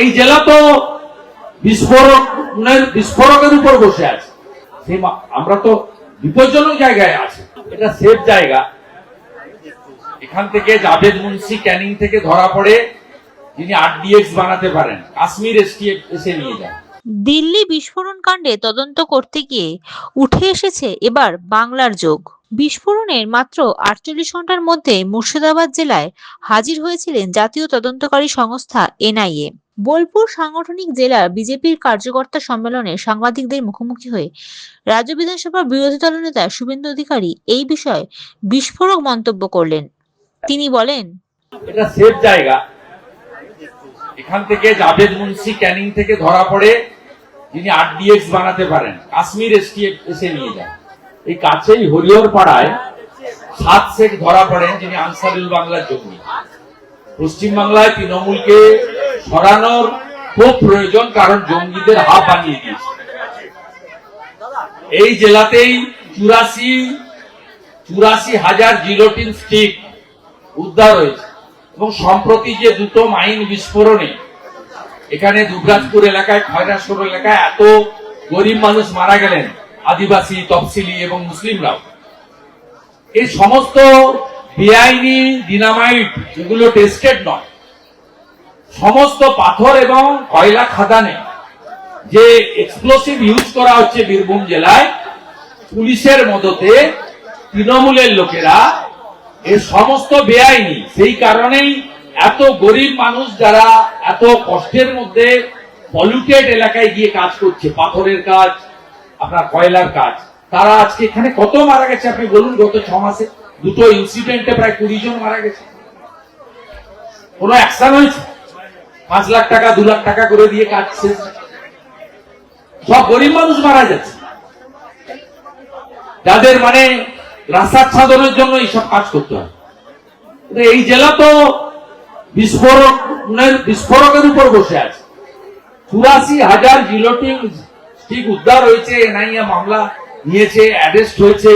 এই জেলা তো বিস্ফোরণের বিস্ফোরকের উপর বসে আছে। আমরা তো বিপজ্জনক জায়গায় আছি। এটা সেফ জায়গা। এখান থেকে জাভেদ মুন্সি ক্যানিং থেকে ধরা পড়ে যিনি আরডিএক্স বানাতে পারেন, কাশ্মীর এসটিএফ এসে নিয়ে যান। দিল্লি বিস্ফোরণ কাণ্ডে তদন্ত করতে গিয়ে উঠে এসেছে এবার বাংলার যোগ। বিস্ফোরণের মাত্র আটচল্লিশ ঘণ্টার মধ্যে মুর্শিদাবাদ জেলায় হাজির হয়েছিলেন জাতীয় তদন্তকারী সংস্থা এনআইএ। বোলপুর সাংগঠনিক জেলার বিজেপির কার্যকর্তা সম্মেলনে সাংবাদিকদের মুখোমুখি হয়ে রাজ্য বিধানসভার বিরোধী দলনেতা শুভেন্দু অধিকারী এই বিষয়ে বিস্ফোরক মন্তব্য করলেন। তিনি বলেন, এটা সেফ জায়গা। এখান থেকে জাভেদ মুন্সি ক্যানিং থেকে ধরা পড়ে যিনি আরডিএক্স বানাতে পারেন। কাশ্মীর এসটিএফ এসে নিয়ে যান এই কাছেই হরিহর পাড়ায় সাত শেখ ধরা পড়েন, যিনি আনসারুল বাংলার জঙ্গি পশ্চিমবাংলায় তৃণমূলকে সরানোর খুব প্রয়োজন, কারণ জঙ্গিদের হাব বানিয়ে দিয়েছে। এই জেলাতেই চুরাশি চুরাশি হাজার জিলোটিন স্টিক উদ্ধার হয়েছে। এবং সম্প্রতি যে দুটো মাইন বিস্ফোরণে, এখানে দুবরাজপুর এলাকায় খয়রাসপুর এলাকায় এত গরিব মানুষ মারা গেলেন, আদিবাসী, তফসিলি এবং মুসলিমরাও। এই সমস্ত বেআইনি ডিনামাইট যেগুলো টেস্টেড নয়, সমস্ত পাথর এবং কয়লা খাদানে যে এক্সপ্লোসিভ ইউজ করা হচ্ছে বীরভূম জেলায়, পুলিশের মদতে তৃণমূলের লোকেরা এ সমস্ত বেআইনি। সেই কারণেই এত গরিব মানুষ যারা এত কষ্টের মধ্যে পলিউটেড এলাকায় গিয়ে কাজ করছে, পাথরের কাজ, আপনার কয়লার কাজ। তারা আজকে এখানে কত মারা গেছে, আপনি বলুন, গত ছ মাসে? দুটো ইনসিডেন্টে প্রায় কুড়ি জন মারা গেছে। কোনো অ্যাকশন হয়েছে? পাঁচ লাখ টাকা, দু লাখ টাকা করে দিয়ে কাজ শেষ। সব গরিব মানুষ মারা যাচ্ছে। যাদের মানে রাস্তার সাধনের জন্য এইসব কাজ করতে হয়। এই জেলা তো বিস্ফোরণের, বিস্ফোরকের উপর বসে আছে। চুরাশি হাজার জিলোটিন স্টিক উদ্ধার হয়েছে, এনআইএ মামলা নিয়েছে, অ্যারেস্ট হয়েছে।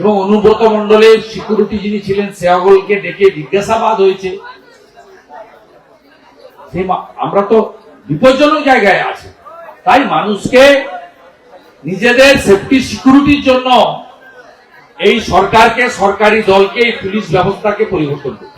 এবং অনুব্রত মন্ডলের সিকিউরিটি যিনি ছিলেন সেয়াগলকে ডেকে জিজ্ঞাসাবাদ হয়েছে। আমরা তো বিপজ্জনক জায়গায় আছি। তাই মানুষকে নিজেদের সেফটি সিকিউরিটির জন্য এই সরকারকে সরকারি দলকে এই পুলিশ ব্যবস্থাকে পরিবর্তন করতে।